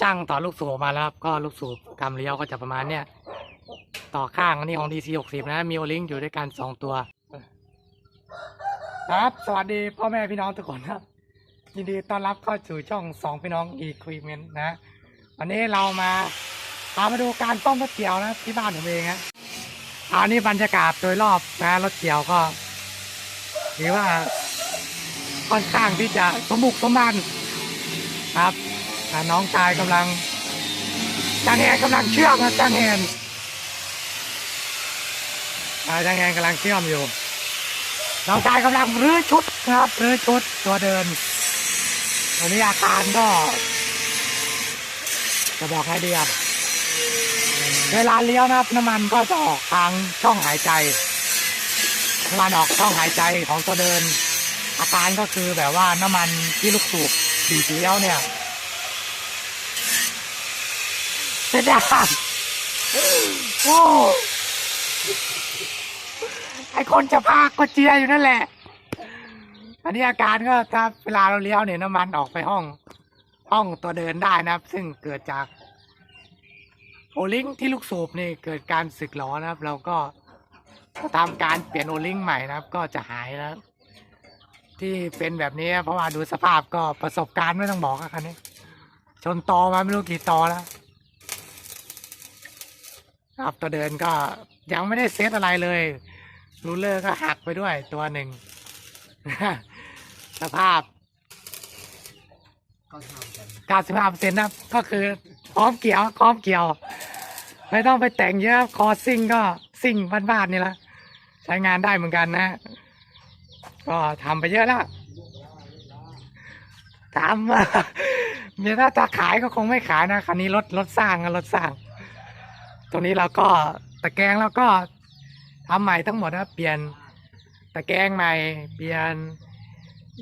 ช่างต่อลูกสูบมาแล้วครับก็ลูกสูบกำเลี้ยวก็จะประมาณเนี้ยต่อข้างอันนี้ของ DC 60 นะ มีโอลิงอยู่ด้วยกันสองตัว ครับ สวัสดีพ่อแม่พี่น้องทุกคนครับ ยินดีต้อนรับเข้าสู่ช่องสองพี่น้อง Equipment นะ วันนี้เรามาพามาดูการต้มรถเกี่ยวนะ ที่บ้านผมเองนะอันนี้บรรยากาศโดยรอบนะรถเกี่ยวก็ถือว่าค่อนข้างที่จะสมบุกสมบันครับ น้องชายกำลังจางแหนกำลังเชื่อมนะจางแหนอ่าจางแหนกำลังเชื่อมอยู่น้องชายกำลังรื้อชุดครับรื้อชุดตัวเดินวันนี้อาการก็ จะบอกให้ดีครับเวลาเลี้ยวนะครับน้ำมันก็จะออกทางช่องหายใจน้ำมันออกช่องหายใจของตัวเดิน อาการก็คือแบบว่าน้ำมันที่ลูกสูบดีเลี้ยวเนี่ย เสียดาโอ้ไอคนจะพากก็เจียอยู่นั่นแหละ อันนี้อาการก็ถ้าเวลาเราเลี้ยวเนี่ยน้ำมันออกไปห้อง ห้องตัวเดินได้นะครับ ซึ่งเกิดจากโอลิงที่ลูกสูบนี่เกิดการสึกหรอนะครับ เราก็ทำการเปลี่ยนโอลิงใหม่นะครับ ก็จะหายแล้วที่เป็นแบบนี้เพราะว่าดูสภาพก็ประสบการณ์ไม่ต้องบอกอะคันนี้ ชนตอมาไม่รู้กี่ตอแล้ว ครับตัวเดินก็ยังไม่ได้เซตอะไรเลยรูเลอร์ก็หักไปด้วยตัวหนึ่งสภาพก็ทำกัน95เปอร์เซ็นต์นะก็คือพร้อมเกี่ยวพร้อมเกี่ยว ไม่ต้องไปแต่งเยอะคอซิ่งก็ซิ่งบ้านๆนี่ละใช้งานได้เหมือนกันนะ ก็ทำไปเยอะแล้วทำเดี๋ยถ้าจะขายก็คงไม่ขายนะคันนี้รถรถสร้างนรถสร้าง ตรงนี้เราก็ตะแกรงแล้วก็ทำใหม่ทั้งหมดนะเปลี่ยนตะแกรงใหม่ เปลี่ยน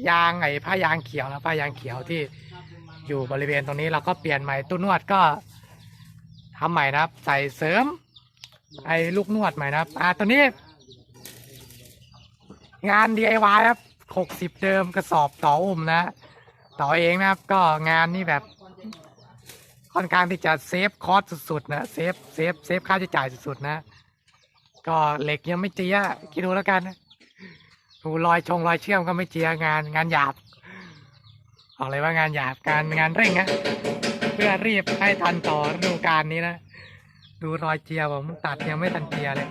ยางไอ้ผ้ายางเขียวนะผ้ายางเขียวที่อยู่บริเวณตรงนี้เราก็เปลี่ยนใหม่ตู้นวดก็ทำใหม่นะครับ ใส่เสริม ไอ้ลูกนวดใหม่นะครับอ่าตัวนี้ งาน DIY ครับหกสิบเดิมกระสอบต่ออุ่มนะ ต่อเองนะครับ ก็งานนี่แบบ ค่อนข้างที่จะเซฟคอสสุดๆนะเซฟเซฟเซฟค่าใช้จ่ายสุดๆนะ ก็เหล็กยังไม่เจียคิดดูแล้วกันนะดูรอยชงรอยเชื่อมก็ไม่เจียงานงานหยาบบอกเลยว่างานหยาบการงานเร่งนะเพื่อรีบให้ทันต่อฤดูกาลนี้นะดูรอยเจียผมตัดยังไม่ทันเจียเลย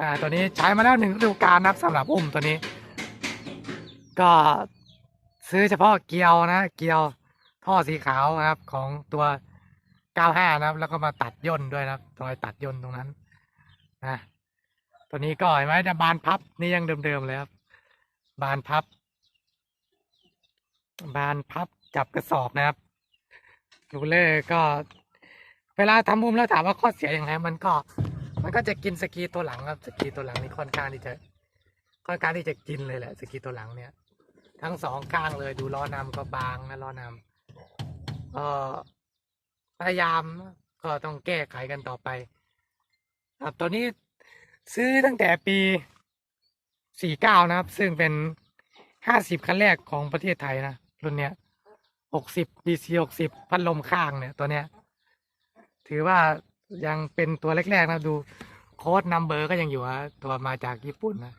อ่าตัวนี้ใช้มาแล้วหนึ่งฤดูกาลนะครับสำหรับอุ้มตัวนี้ ก็ซื้อเฉพาะเกียวนะ เกียว ท่อสีขาวนะครับ ของตัว 95 นะครับ แล้วก็มาตัดย่นด้วยนะครับรอยตัดย่นตรงนั้นนะตัวนี้ก็เห็นไหมจะบานพับนี่ยังเดิมๆเลยครับ บานพับ บานพับจับกระสอบนะครับดูเลยก็เวลาทำมุมแล้วถามว่าข้อเสียอย่างไรมันก็ มันก็จะกินสกีตัวหลังครับสกีตัวหลังนี่ค่อนข้างที่จะค่อนข้างที่จะกินเลยแหละสกีตัวหลังเนี่ย ทั้งสองข้างเลยดูล้อนำก็บางนะล้อนำ พยายามก็ต้องแก้ไขกันต่อไป ครับตัวนี้ซื้อตั้งแต่ปีสี่เก้านะครับ ซึ่งเป็นห้าสิบคันแรกของประเทศไทยนะรุ่นเนี้ยหกสิบ DC หกสิบพัดลมข้างเนี่ยตัวเนี้ย ถือว่ายังเป็นตัวแรกๆนะดูโค้ดนัมเบอร์ก็ยังอยู่นะตัวมาจากญี่ปุ่นนะ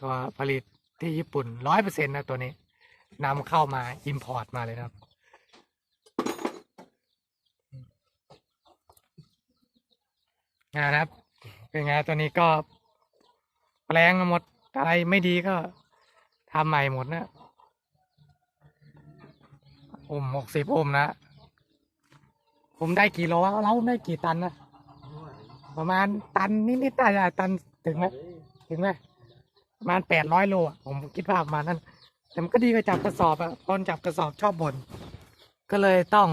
ตัวผลิตที่ญี่ปุ่นร้อยเปอร์เซ็นต์นะตัวนี้ นำเข้ามาอิมพอร์ตมาเลยนะครับงานนะครับเป็นไงตัวนี้ก็แปลงมาหมดอะไรไม่ดีก็ทำใหม่หมดนะอุ่มหกสิบอุ่มนะ ผมได้กี่โลเราได้กี่ตันนะ ประมาณตันนิดๆได้อะตันถึงไหมถึงไหมประมาณแปดร้อยโลผมคิดว่าประมาณนั้น แต่มันก็ดีกว่าจับกระสอบอะคนจับกระสอบชอบบ่นก็เลยต้อง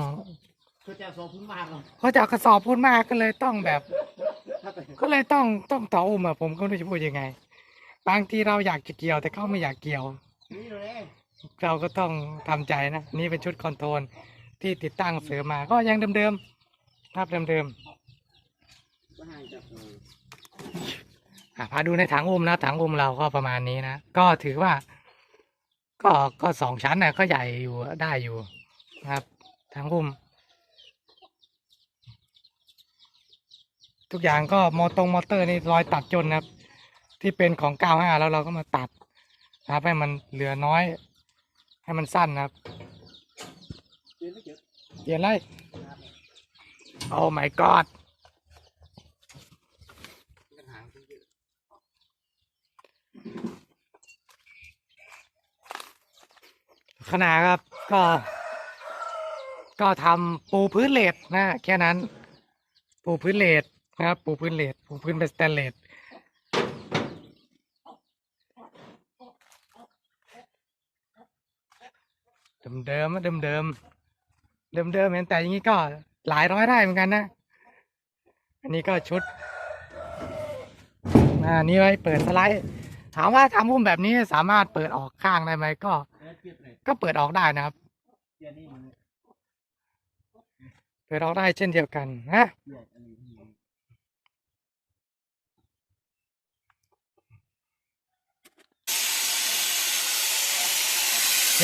คือจะโซพุ่งมากเลยเขาจับกระสอบพูดมากก็เลยต้องแบบ ก็เลยต้องต้องต่ออุ้มอะผมก็ไม่รู้จะพูดยังไง บางทีเราอยากจะเกี่ยวแต่เขาไม่อยากเกี่ยว นี่เลยเราก็ต้องทำใจนะนี่เป็นชุดคอนโทรลที่ติดตั้งเสริมมา ก็ยังเดิมๆครับเดิมก็ห่างจากเออๆอะพาดูในถังอุ้มนะถังอุ้มเราก็ประมาณนี้นะ ก็ถือว่า ก็ก็สองชั้นนะก็ใหญ่อยู่ได้อยู่นะครับทางหุ้มทุกอย่างก็มอตรงมอเตอร์นี่รอยตัดจนนะครับ ที่เป็นของ 95 แล้วเราก็มาตัดนะครับให้มันเหลือน้อย ให้มันสั้นนะครับเปลี่ยนไม่เจอเปลี่ยนไรโอ้ my god กันหางเยอะ ขนาดครับ ก็ ก็ทำปูพื้นเลดนะ แค่นั้น ปูพื้นเลดนะครับ ปูพื้นเลดปูพื้นเป็นสแตนเลสเดิมเดิมๆอะเดิมเดิมเดิมเดิมเห็นแต่อย่างนี้ก็หลายร้อยได้เหมือนกันนะ อันนี้ก็ชุดอ่านี่ไว้เปิดสไลด์ ถามว่าทำหุ้มแบบนี้สามารถเปิดออกข้างได้ไหมก็ ก็เปิดออกได้นะครับ เปิดออกได้เช่นเดียวกันนะเปลี่ยน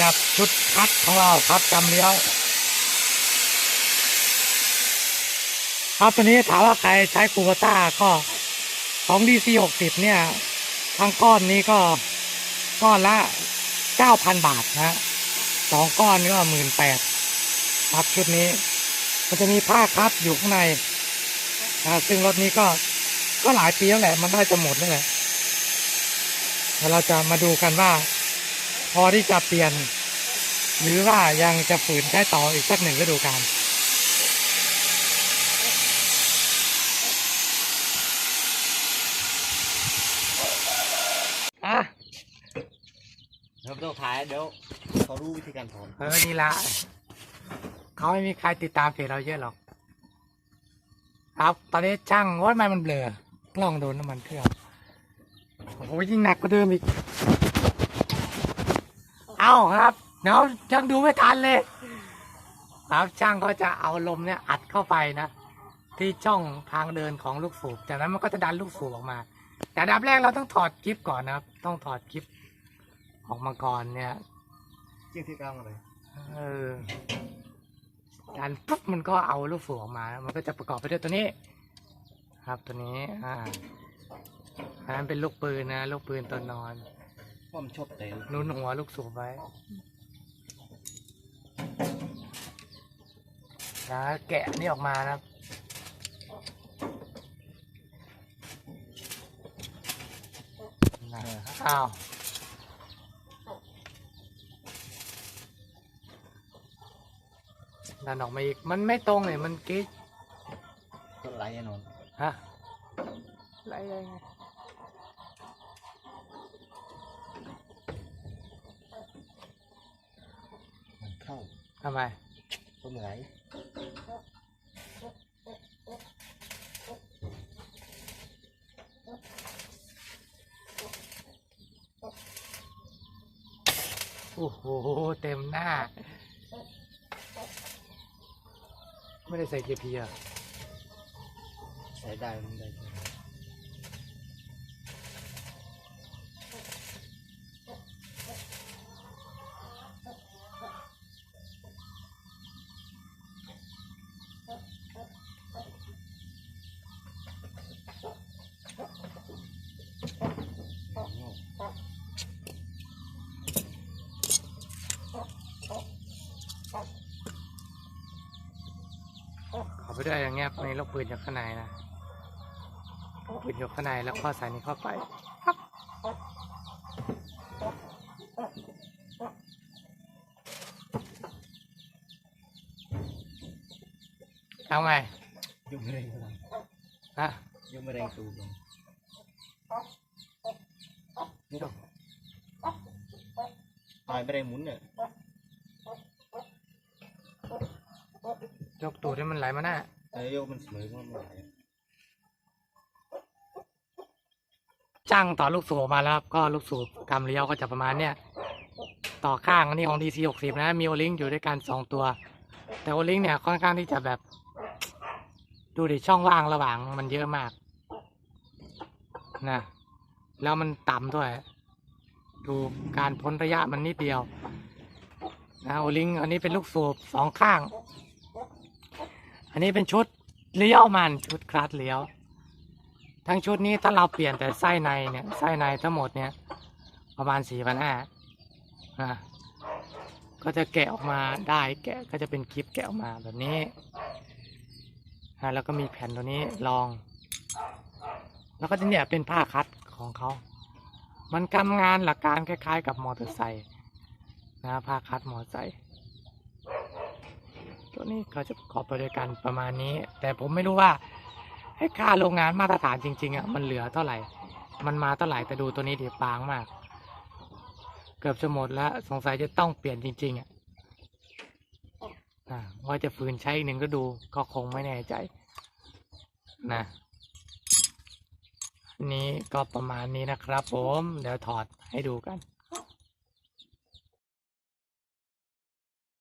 อับชุดคัดของเราครับจำเลี้ยวครับตัวนี้ถามว่าใครใช้คูเปต้าก็ของ DC 60 เนี่ย ทั้งก้อนนี้ก็ก้อนละ 9,000บาทนะสองก้อนก็หมื่นแปดครับชุดนี้ มันจะมีผ้าครับอยู่ข้างในนะซึ่งรถนี้ก็ก็หลายปีแล้วแหละ มันได้จะหมดแล้วแหละเราจะมาดูกันว่า พอที่จะเปลี่ยน หรือว่ายังจะฝืนใช้ต่ออีกสักหนึ่งฤดูกาลอะ เราต้องถ่ายเดี๋ยวเขารู้วิธีการถอนเออนี่ละเขาไม่มีใครติดตามเพจเราเยอะหรอก ครับ ตอนนี้ช่างว่าทำไมมันเบลอกล้องโดนน้ำมันเครื่องโอ้โหยิ่งหนักกว่าเดิมอีก เอาครับเดี๋ยวยังดูไม่ทันเลย ครับช่างก็จะเอาลมเนี่ยอัดเข้าไปนะ ที่ช่องทางเดินของลูกสูบจากนั้นมันก็จะดันลูกสูบออกมา แต่ดับแรกเราต้องถอดกิฟก่อนนะครับ ต้องถอดกิฟ ออกมาก่อนเนี่ยเจียงที่กลางอะไรเออดันปุ๊บมันก็เอาลูกสูบออกมามันก็จะประกอบไปด้วยตัวนี้ ครับตัวนี้ อ่าอันนั้นเป็นลูกปืนนะลูกปืนตัวนอนว่ามันชอบเตะหนุนหัวลูกสูบไว้นะแกะนี่ออกมานะครับนะอ้าว ดันออกมาอีก มันไม่ตรงเลยมันกิ๊กก็ไหลแน่นอนฮะอะไรยังไงมันเข้าทำไมต้นไหลโอ้โห เต็มหน้า ไม่ได้ใส่เกียร์พีอะใส่ได้มันได้ ไปด้วยอย่างเงี้ยในลูกปืนอยู่ข้างในนะปืนอยู่ข้างในแล้วก็ใส่นี้เข้าไปครับเอาไงยุ่งไม่แรงเท่าไหร่ฮะยุ่งไม่แรงตูดลงนี่ก็ตายไม่ได้หมุนเนี่ย ยกตูดให้มันไหลมาหน้าไอ้โยกมันเสมอมันไหลจ้างต่อลูกสูบออกมาแล้วครับก็ลูกสูบทำเลี้ยวก็จะประมาณเนี้ยต่อข้างอันนี้ของ DC 60 นะ มีโอลิงอยู่ด้วยกันสองตัว แต่โอลิงเนี่ยค่อนข้างที่จะแบบ ดูดิช่องว่างระหว่างมันเยอะมากนะแล้วมันต่ำด้วย ดูการพ้นระยะมันนิดเดียวนะโอลิงอันนี้เป็นลูกสูบสองข้าง อันนี้เป็นชุดเลี้ยวมันชุดคลัดเลี้ยว ทั้งชุดนี้ถ้าเราเปลี่ยนแต่ไส้ในเนี่ยไส้ในทั้งหมดเนี่ย ประมาณสี่พันห้าอะก็จะแกะออกมาได้แกะก็จะเป็นคลิปแกะออกมาแบบนี้อะแล้วก็มีแผ่นตัวนี้รอง แล้วก็จะเนี่ยเป็นผ้าคัดของเขา มันทำงานหลักการคล้ายๆ กับมอเตอร์ไซค์นะผ้าคัดมอเตอร์ไซค์ ตัวนี้ก็จะประกอบไปด้วยกันประมาณนี้ แต่ผมไม่รู้ว่าให้ค่าโรงงานมาตรฐานจริง ๆอะมันเหลือเท่าไหร่ มันมาเท่าไหร่แต่ดูตัวนี้ดีบางมาก เกือบจะหมดแล้ว สงสัยจะต้องเปลี่ยนจริง ๆอะว่าจะฝืนใช้อีกหนึ่งก็ดูก็คงไม่แน่ใจ นะนนี้ก็ประมาณนี้นะครับผม เดี๋ยวถอดให้ดูกัน